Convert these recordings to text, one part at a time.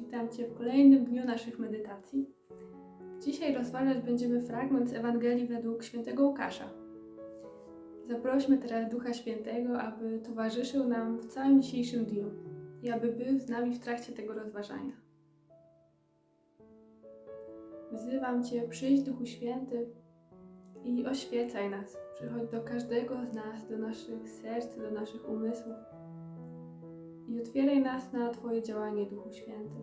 Witam Cię w kolejnym dniu naszych medytacji. Dzisiaj rozważać będziemy fragment z Ewangelii według świętego Łukasza. Zaprośmy teraz Ducha Świętego, aby towarzyszył nam w całym dzisiejszym dniu i aby był z nami w trakcie tego rozważania. Wzywam Cię, przyjdź Duchu Święty i oświecaj nas. Przychodź do każdego z nas, do naszych serc, do naszych umysłów i otwieraj nas na Twoje działanie, Duchu Święty.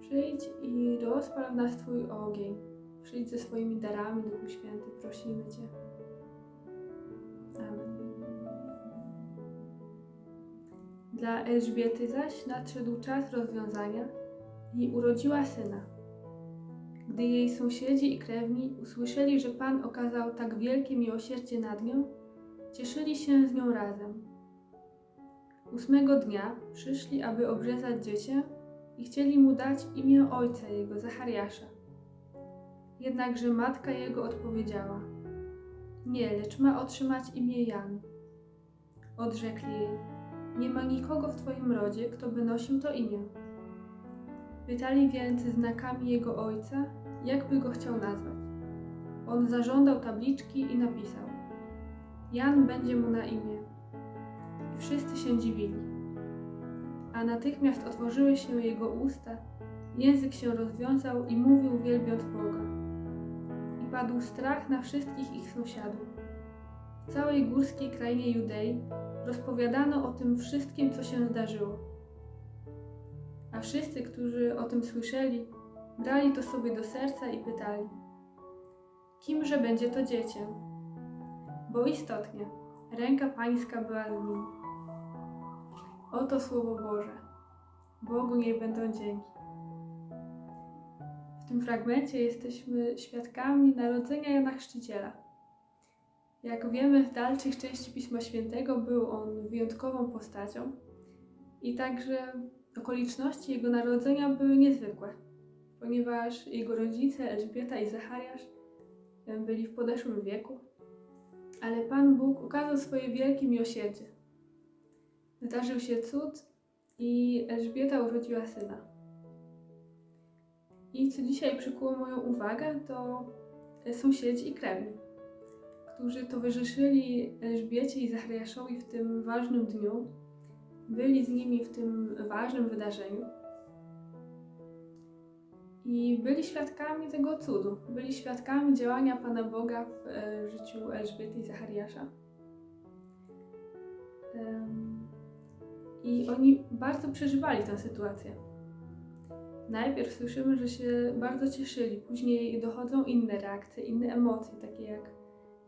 Przyjdź i rozpal w nas Twój ogień. Przyjdź ze swoimi darami, Duchu Święty, prosimy Cię. Amen. Dla Elżbiety zaś nadszedł czas rozwiązania i urodziła syna. Gdy jej sąsiedzi i krewni usłyszeli, że Pan okazał tak wielkie miłosierdzie nad nią, cieszyli się z nią razem. Ósmego dnia przyszli, aby obrzezać dziecię i chcieli mu dać imię ojca jego, Zachariasza. Jednakże matka jego odpowiedziała: Nie, lecz ma otrzymać imię Jan. Odrzekli jej: Nie ma nikogo w twoim rodzie, kto by nosił to imię. Pytali więc znakami jego ojca, jakby go chciał nazwać. On zażądał tabliczki i napisał: Jan będzie mu na imię. Wszyscy się dziwili. A natychmiast otworzyły się jego usta, język się rozwiązał i mówił wielbiąc Boga. I padł strach na wszystkich ich sąsiadów. W całej górskiej krainie Judei rozpowiadano o tym wszystkim, co się zdarzyło. A wszyscy, którzy o tym słyszeli, brali to sobie do serca i pytali: Kimże będzie to dziecię? Bo istotnie, ręka Pańska była nim. Oto Słowo Boże. Bogu niech będą dzięki. W tym fragmencie jesteśmy świadkami narodzenia Jana Chrzciciela. Jak wiemy, w dalszych części Pisma Świętego był on wyjątkową postacią i także okoliczności jego narodzenia były niezwykłe, ponieważ jego rodzice, Elżbieta i Zachariasz, byli w podeszłym wieku, ale Pan Bóg okazał swoje wielkie miłosierdzie Wydarzył się cud i Elżbieta urodziła syna. I co dzisiaj przykuło moją uwagę, to sąsiedzi i krewni, którzy towarzyszyli Elżbiecie i Zachariaszowi w tym ważnym dniu, byli z nimi w tym ważnym wydarzeniu i byli świadkami tego cudu, byli świadkami działania Pana Boga w e, życiu Elżbiety i Zachariasza. I oni bardzo przeżywali tę sytuację. Najpierw słyszymy, że się bardzo cieszyli, później dochodzą inne reakcje, inne emocje, takie jak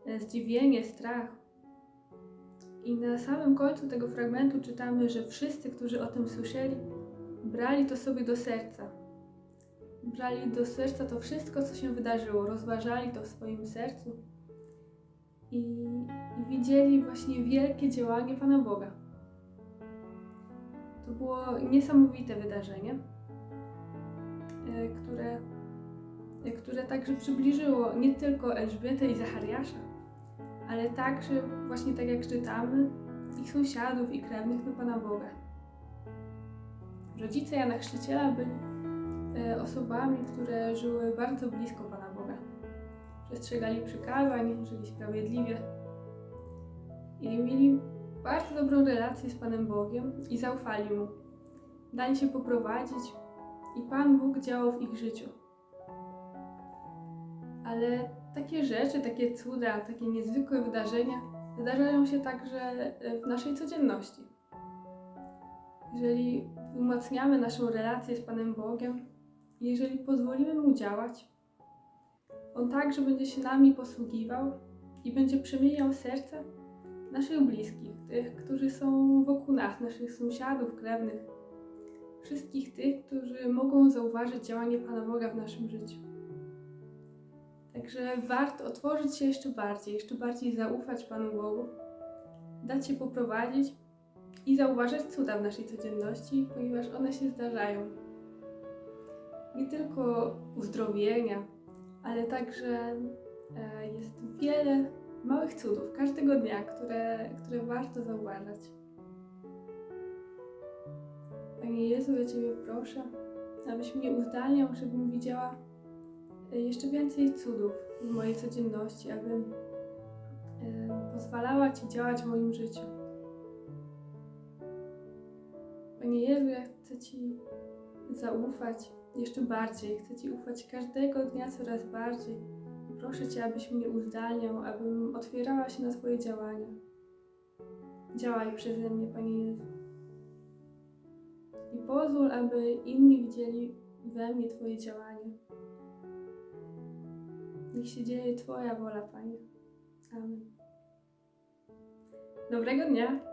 e, zdziwienie, strach. I na samym końcu tego fragmentu czytamy, że wszyscy, którzy o tym słyszeli, brali to sobie do serca. Brali do serca to wszystko, co się wydarzyło, rozważali to w swoim sercu i, i widzieli właśnie wielkie działanie Pana Boga. To było niesamowite wydarzenie, e, które, e, które także przybliżyło nie tylko Elżbietę i Zachariasza, ale także, właśnie tak jak czytamy, ich sąsiadów i krewnych do Pana Boga. Rodzice Jana Chrzciciela byli e, osobami, które żyły bardzo blisko Pana Boga. Przestrzegali przykazań, żyli sprawiedliwie i mieli bardzo dobrą relację z Panem Bogiem i zaufali Mu. Dali się poprowadzić i Pan Bóg działał w ich życiu. Ale takie rzeczy, takie cuda, takie niezwykłe wydarzenia wydarzają się także w naszej codzienności. Jeżeli umacniamy naszą relację z Panem Bogiem, jeżeli pozwolimy Mu działać, On także będzie się nami posługiwał i będzie przemieniał serce naszych bliskich, tych, którzy są wokół nas, naszych sąsiadów, krewnych, wszystkich tych, którzy mogą zauważyć działanie Pana Boga w naszym życiu. Także warto otworzyć się jeszcze bardziej, jeszcze bardziej zaufać Panu Bogu, dać się poprowadzić i zauważać cuda w naszej codzienności, ponieważ one się zdarzają. Nie tylko uzdrowienia, ale także e, jest wiele małych cudów każdego dnia, które, które warto zauważać. Panie Jezu, ja Ciebie proszę, abyś mnie uzdalniał, żebym widziała e, jeszcze więcej cudów w mojej codzienności, abym e, pozwalała Ci działać w moim życiu. Panie Jezu, ja chcę Ci zaufać jeszcze bardziej, chcę Ci ufać każdego dnia coraz bardziej. Proszę Cię, abyś mnie uzdalniał, abym otwierała się na Twoje działania. Działaj przeze mnie, Panie Jezu. I pozwól, aby inni widzieli we mnie Twoje działanie. Niech się dzieje Twoja wola, Panie. Amen. Dobrego dnia.